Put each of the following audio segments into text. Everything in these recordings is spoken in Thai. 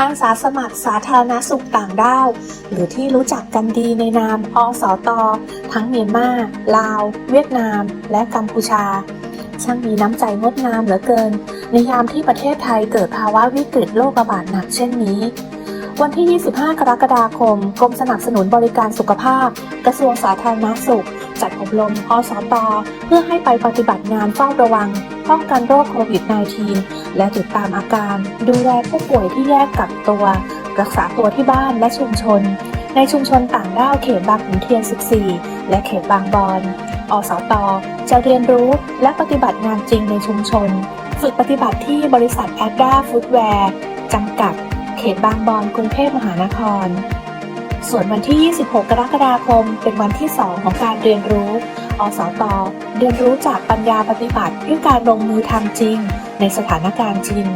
อาสาสมัครสาธารณสุขต่างด้าว หรือที่รู้จักกันดีในนามอสต ทั้งเมียนมา ลาว เวียดนาม และกัมพูชา ช่างมีน้ำใจงดงามเหลือเกิน ในยามที่ประเทศไทยเกิดภาวะวิกฤตโรคระบาดหนักเช่นนี้วันที่ 25 กรกฎาคม กรมสนับสนุนบริการสุขภาพ กระทรวงสาธารณสุข จัดอบรมอสต เพื่อให้ไปปฏิบัติงานเฝ้าระวัง ป้องกันโรคโควิด -19 และติดตามอาการ ดูแลผู้ป่วยที่แยกกักตัว รักษาตัวที่บ้านและชุมชน ในชุมชนต่างด้าวเขตบางขุนเทียน 14 และเขตบางบอนอสตจะเรียนรู้และปฏิบัติงานจริงในชุมชน ฝึกปฏิบัติที่บริษัทแอดด้าฟู้ดแวร์จำกัด เขตบางบอนกรุงเทพมหานคร ส่วนวันที่ 26 กรกฎาคม เป็นวันที่ 2 ของการเรียนรู้ อสต เรียนรู้จากปัญญาปฏิบัติด้วยการลงมือทำจริง ในสถานการณ์จริง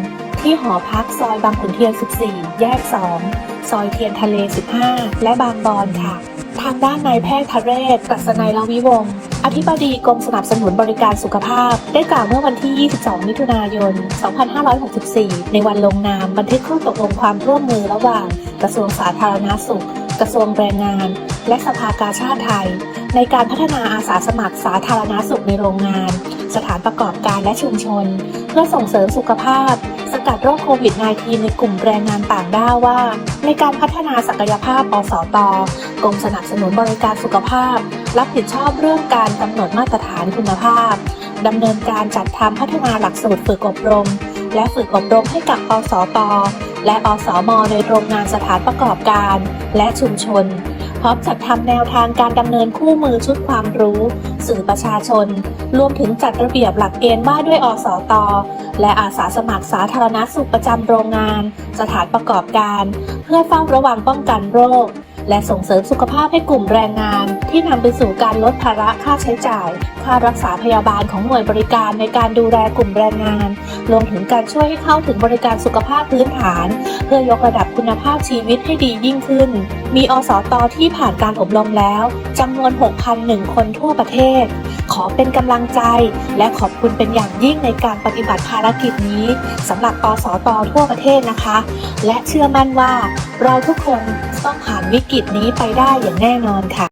ที่หอพักซอยบางขุนเทียน 14 แยก 2 ซอยเทียนทะเล 15 และบางบอนค่ะ ทางด้านนายแพทย์ทะเรศกัศนัยลวิวงศ์อธิบดีกรมสนับสนุนบริการสุขภาพ ได้กล่าวเมื่อวันที่ 22 มิถุนายน 2564 ในวันลงนามบันทึกข้อตกลงความร่วมมือระหว่าง กระทรวงสาธารณาสุข กระทรวงแรงงาน และสภากาชาติไทย ในการพัฒนาอาสาสมัครสาธารณาสุขในโรงงาน สถานประกอบการและชุมชน เพื่อส่งเสริมสุขภาพ สกัดโรคโควิด -19 ในกลุ่มแรงงานต่างด้าวว่า ในการพัฒนาศักยภาพอสตกรมสนับสนุนบริการสุขภาพ รับผิดชอบเรื่องการกำหนดมาตรฐานคุณภาพดำเนินการจัดทำพัฒนาหลักสูตรฝึกอบรม และฝึกอบรมให้กับอสตและอสมในโรงงานสถานประกอบการ และชุมชน พร้อมจัดทำแนวทางการดำเนินคู่มือชุดความรู้ สื่อประชาชน รวมถึงจัดระเบียบหลักเกณฑ์ว่าด้วยอสตและอาสาสมัครสาธารณสุขประจำโรงงาน สถานประกอบการ เพื่อเฝ้าระวังป้องกันโรค และส่งเสริมสุขภาพให้กลุ่มแรงงาน ที่นำไปสู่การลดภาระค่าใช้จ่าย ค่ารักษาพยาบาลของหน่วยบริการในการดูแลกลุ่มแรงงานรวมถึงการช่วยให้เข้าถึงบริการสุขภาพพื้นฐาน เพื่อยกระดับคุณภาพชีวิตให้ดียิ่งขึ้น มีอสตอที่ผ่านการอบรมแล้วจำนวน 6,001 คนทั่วประเทศ ขอเป็นกำลังใจ และขอบคุณเป็นอย่างยิ่งในการปฏิบัติภารกิจนี้สำหรับอสตอทั่วประเทศนะคะ และเชื่อมั่นว่าเราทุกคน ต้องผ่านวิกฤตนี้ไปได้อย่างแน่นอนค่ะ